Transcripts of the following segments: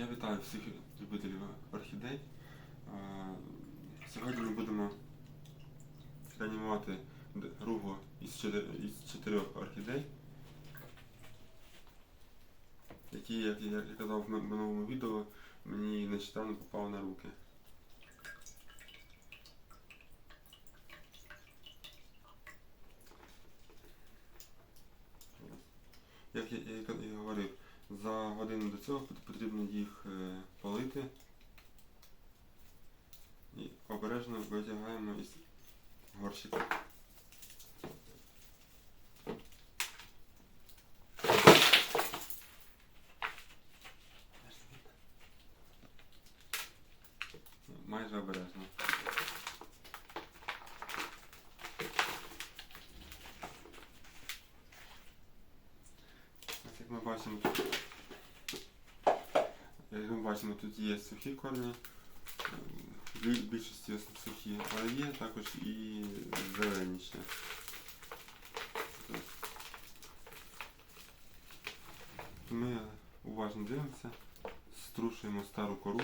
Я вітаю всіх любителів орхідей. Е, Сьогодні ми будемо реанімувати ругу із чотирьох орхідей, які, як я казав в минулому відео, мені нещодавно попали на руки. Як я, я і говорив, за годину до цього потрібно їх е, полити і обережно витягаємо із горщика. Майже обережно. Ми бачимо, тут, як ми бачимо, тут є сухі корні, в більшості сухі, але є також і зелені ще. Ми уважно дивимося, струшуємо стару кору.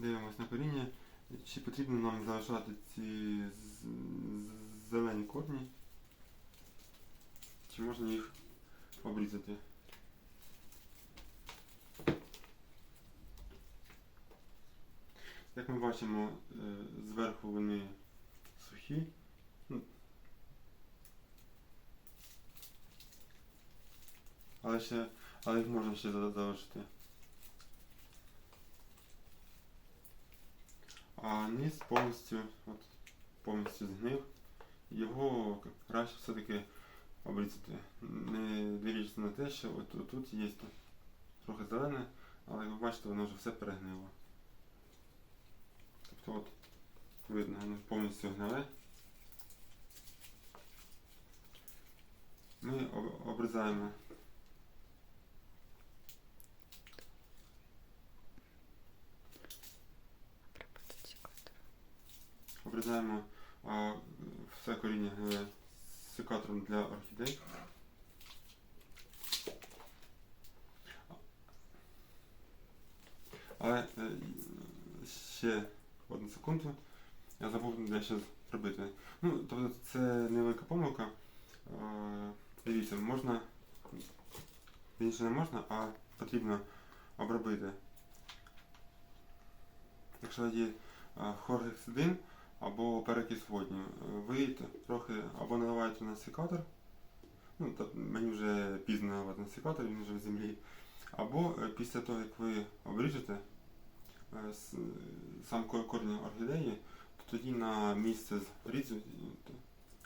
Дивимось на коріння. Чи потрібно нам залишати ці зелені корні? Чи можна їх обрізати? Як ми бачимо, е, зверху вони сухі. Ну, Але ще, але їх можна ще залишити. А низ повністю, от, повністю згнив. Його краще все-таки обрізати. Не дивлячись на те, що от, тут є трохи зелене, але як ви бачите, воно вже все перегнило. Тобто от видно, воно повністю гниле. Ми обрізаємо Обрізаємо а, все коріння секатором для орхідей. Але ще одну секунду. Я забув дещо зробити. Ну, тобто це невелика помилка. Дивіться, можна. Більше не можна, а потрібно обробити. Якщо є хлоргексидин або перекис водню, е, трохи або наливаєте на секатор, ну, мені вже пізно наливати на секатор, він вже в землі. Або е, після того, як ви обріжете е, сам ко- корінь орхідеї, то тоді на місце зрізу е, т-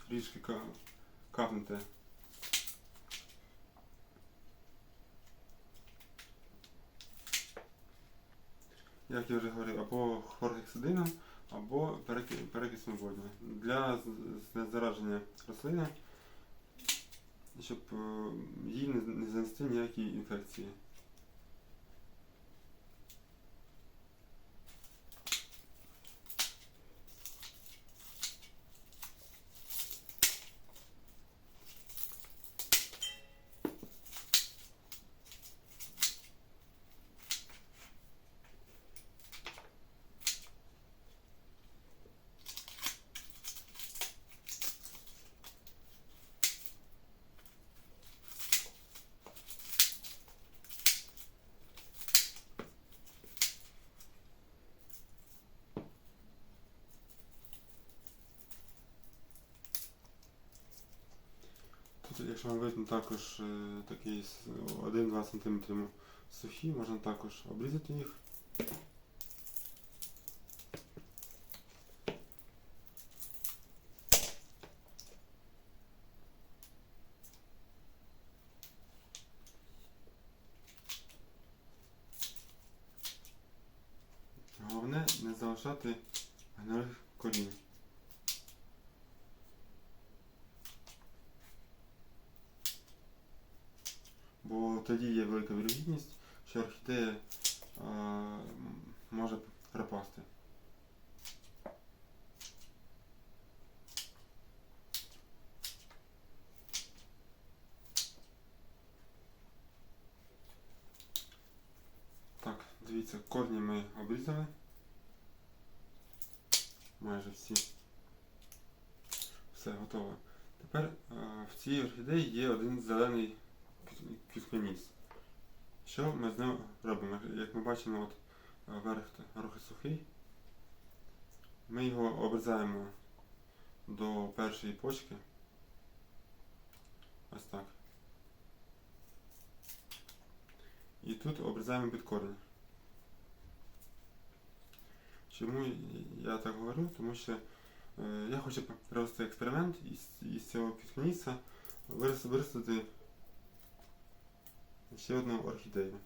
трішки ка- капнете. Як я вже говорив, або хлоргексидином, або переки- перекисом водню. Для зараження рослини, щоб е, їй не занести ніякі інфекції. Якщо вам видно, також такий 1-2 см сухі, можна також обрізати їх. Головне не залишати гнилих корінь. Бо тоді є велика вірогідність, що орхідея а, може пропасти. Так, дивіться, корні ми обрізали. Майже всі. Все, готово. Тепер е, в цій орхідеї є один зелений квітконіс. Що ми з ним робимо? Як ми бачимо, от е, верх трохи сухий. Ми його обрізаємо до першої почки. Ось так. І тут обрізаємо під корінь. Чому я так говорю? Тому що е, я хочу провести експеримент із, із цього квітконіса вирос- ще одну орхідею.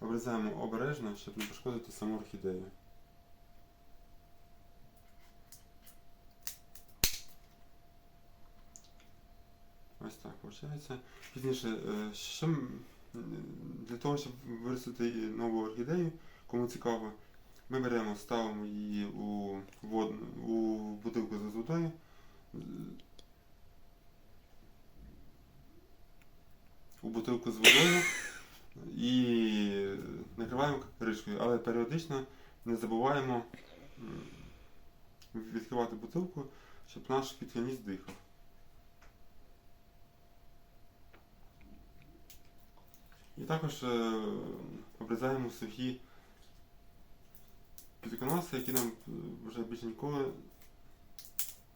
Обрізаємо обережно, щоб не пошкодити саму орхідею. Ось так виходить. Пізніше, е, що для того, щоб виростити нову орхідею, кому цікаво, ми беремо, ставимо її у, вод, у бутилку з водою. У бутилку з водою і накриваємо кришкою, але періодично не забуваємо відкривати бутилку, щоб наш підконіс дихав. І також е, обрізаємо сухі підконоси, які нам е, вже більше ніколи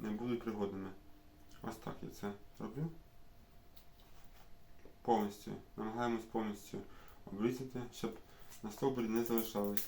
не будуть пригодними. Ось так я це роблю. Повністю. Намагаємось повністю обрізати, щоб на стовбурі не залишались.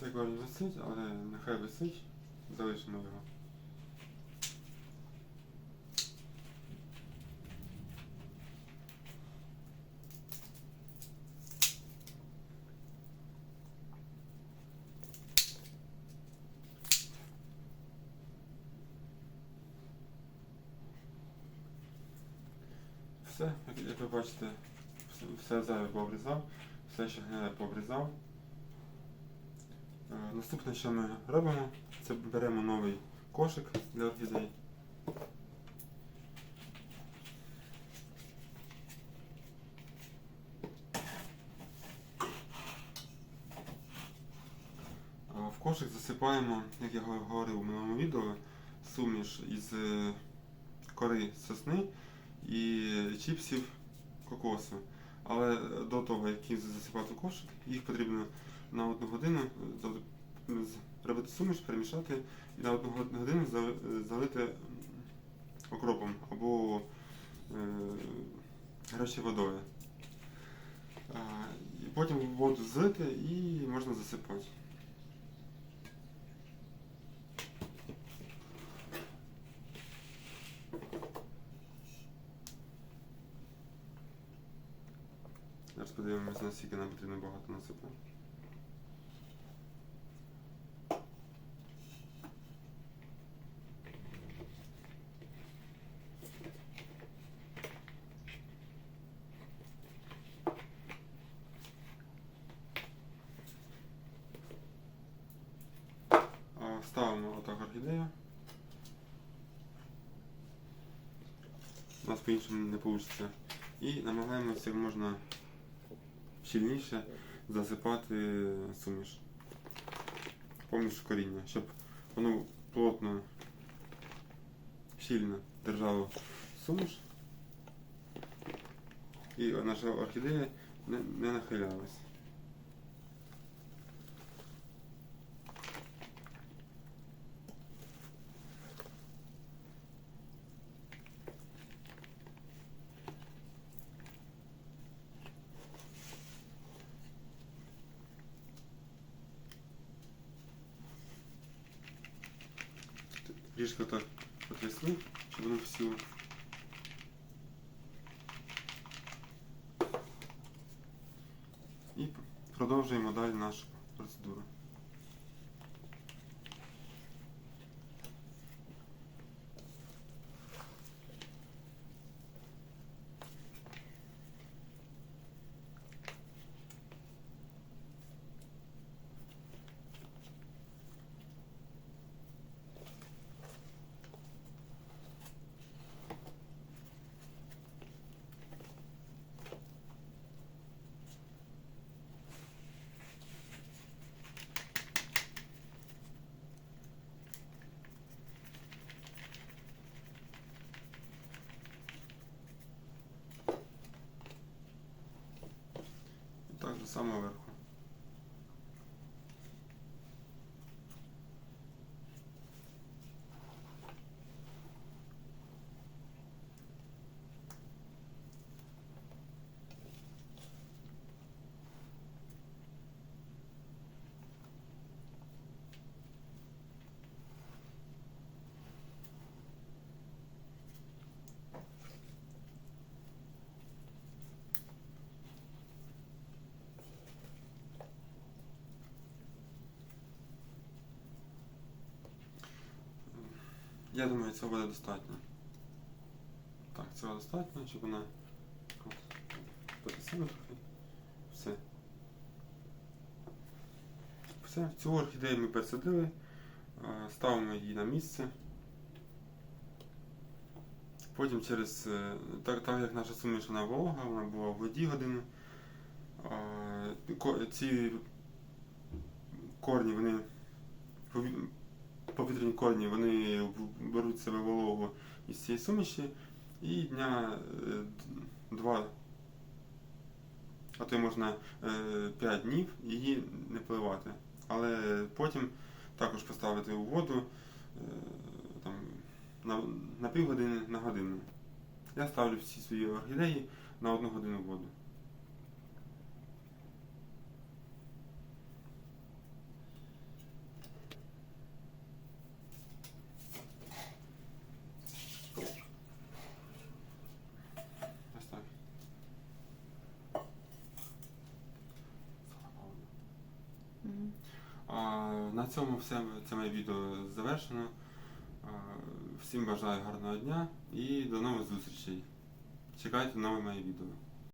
Цей корінь висить, але нехай висить, залишимо його. Все, як- як ви бачите, все, все зайве пообрізав, все, що гниде пообрізав. Е, Наступне, що ми робимо, це беремо новий кошик для орхідей. Е, В кошик засипаємо, як я говорив у минулому відео, суміш із е, кори сосни і чіпсів кокосу. Але до того, як їх засипати кошик, їх потрібно на одну годину е, зал- з- робити суміш, перемішати і на одну годину залити окропом або е, гарячою водою. І потім воду злити і можна засипати. Зараз подивимось, наскільки нам потрібно багато насипати. А, Ставимо отак орхідею. У нас по-іншому не вийде. І намагаємося як можна щільніше засипати суміш. Поміж коріння, щоб воно плотно, щільно держало суміш. І наша орхідея не, не нахилялась. трішки так потрясли, щоб воно всіло. І продовжуємо далі нашу самого верху. Я думаю, цього буде достатньо. Так, цього достатньо, щоб вона от, потисила трохи. Все. Все, цю орхідею ми пересадили, е, ставимо її на місце. Потім через, е, так, так як наша суміш вона волога, вона була в воді годину. Ці корні, вони повітряні корні вони беруть себе вологу із цієї суміші і дня е, два, а то й можна 5 днів її не поливати. Але потім також поставити у воду е, там, на, на півгодини на годину. Я ставлю всі свої орхідеї на одну годину воду. Ось так. Мгм. А, на цьому все це моє відео завершено. Всім бажаю гарного дня і до нових зустрічей. Чекайте нове моє відео.